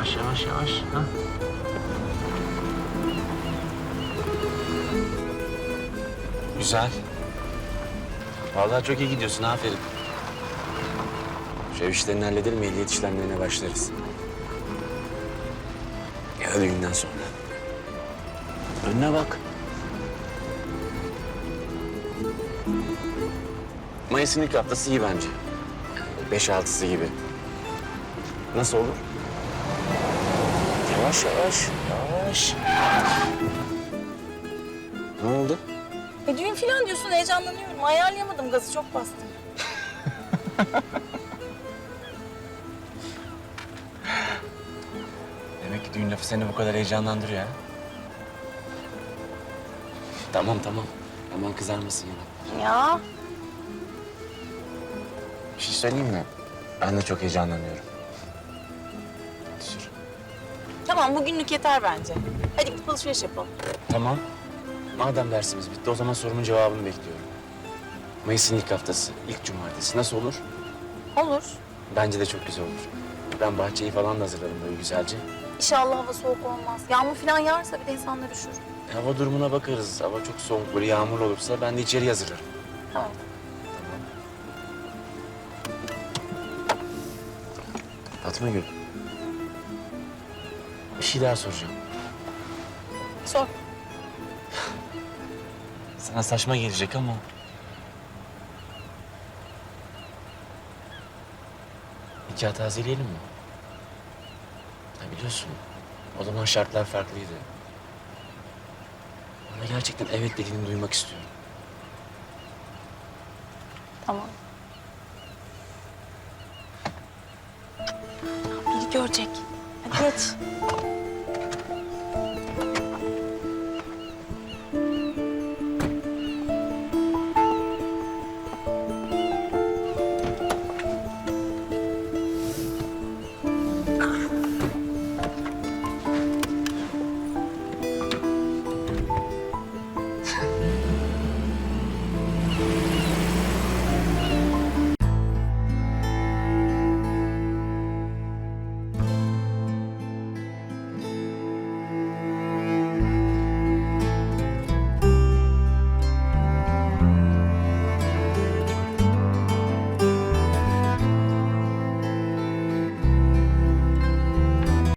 Yavaş yavaş yavaş. Ha? Güzel. Vallahi çok iyi gidiyorsun. Aferin. Şu ev işlerini halledelim, ehliyet işlemlerine başlarız. Ya düğünden sonra. Önüne bak. Mayıs'ın ilk haftası iyi bence. Beş altısı gibi. Nasıl olur? Yavaş yavaş, yavaş. Ne oldu? E düğün falan diyorsun heyecanlanıyorum. Ayarlayamadım gazı çok bastım. Demek ki düğün lafı seni bu kadar heyecanlandırıyor ha. Tamam tamam. Aman kızarmasın yine. Ya Bir şey söyleyeyim mi? Ben de çok heyecanlanıyorum. Tamam bugünlük yeter bence. Hadi gidip alışveriş yapalım. Tamam. Madem dersimiz bitti o zaman sorumun cevabını bekliyorum. Mayıs'ın ilk haftası, ilk cumartesi nasıl olur? Olur. Bence de çok güzel olur. Ben bahçeyi falan da hazırladım böyle güzelce. İnşallah hava soğuk olmaz. Yağmur falan yağarsa bir de insanlar üşür. Hava durumuna bakarız. Hava çok soğuk, böyle yağmur olursa ben de içeri hazırlarım. Tamam. Fatma Gül. Bir şey daha soracağım. Sor. Sana saçma gelecek ama... Nikah tazeleyelim mi? Ya biliyorsun, o zaman şartlar farklıydı. Ama gerçekten evet dediğini duymak istiyorum. Tamam. Biri görecek. Hadi geç.